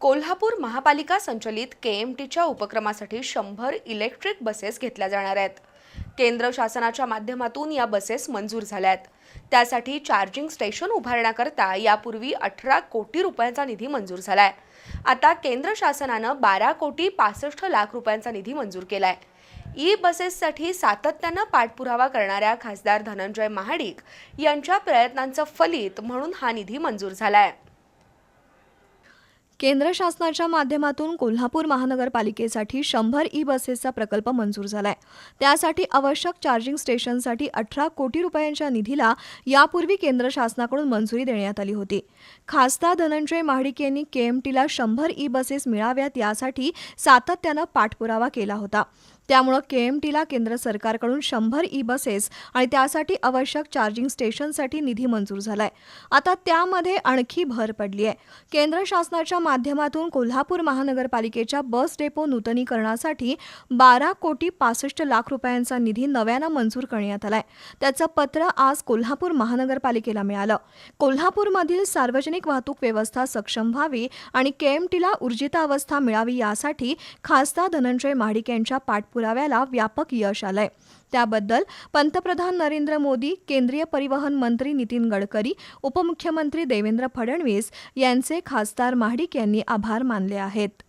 कोल्हापूर महापालिका संचलित के एम टीच्या उपक्रमासाठी शंभर इलेक्ट्रिक बसेस घेतल्या जाणार आहेत. केंद्र शासनाच्या माध्यमातून या बसेस मंजूर झाल्या आहेत त्यासाठी चार्जिंग स्टेशन उभारण्याकरता यापूर्वी अठरा कोटी रुपयांचा निधी मंजूर झालाय. आता केंद्र शासनानं बारा कोटी पासष्ट लाख रुपयांचा निधी मंजूर केलाय. ई बसेससाठी सातत्यानं पाठपुरावा करणाऱ्या खासदार धनंजय महाडिक यांच्या प्रयत्नांचं फलित म्हणून हा निधी मंजूर झालाय. केंद्र शासनाच्या माध्यमातून कोल्हापूर महानगरपालिकेसाठी शंभर ई बसेसचा प्रकल्प मंजूर झालाय. त्यासाठी आवश्यक चार्जिंग स्टेशनसाठी अठरा कोटी रुपयांच्या निधीला यापूर्वी केंद्र शासनाकडून मंजुरी देण्यात आली होती. खासदार धनंजय महाडिक यांनी केएमटीला शंभर ई बसेस मिळाव्यात यासाठी सातत्यानं पाठपुरावा केला होता. त्यामुळं केएमटीला केंद्र सरकारकडून शंभर ई बसेस आणि त्यासाठी आवश्यक चार्जिंग स्टेशनसाठी निधी मंजूर झालाय. आता त्यामध्ये आणखी भर पडली आहे केंद्र शासनाच्या माध्यमातून कोल्हापूर महानगरपालिकेच्या बस डेपो नूतनीकरणासाठी बारा कोटी पासष्ट लाख रुपयांचा निधी नव्यानं मंजूर करण्यात आलाय. त्याचं पत्र आज कोल्हापूर महानगरपालिकेला मिळालं. कोल्हापूरमधील सार्वजनिक वाहतूक व्यवस्था सक्षम व्हावी आणि केएमटीला ऊर्जितावस्था मिळावी यासाठी खासदार धनंजय महाडिक यांच्या पाठपुराव्याला व्यापक यश आलंय. त्याबद्दल पंतप्रधान नरेंद्र मोदी केंद्रीय परिवहन मंत्री नितीन गडकरी उपमुख्यमंत्री देवेंद्र फडणवीस यांचे खासदार महाडिक यांनी आभार मानले आहेत.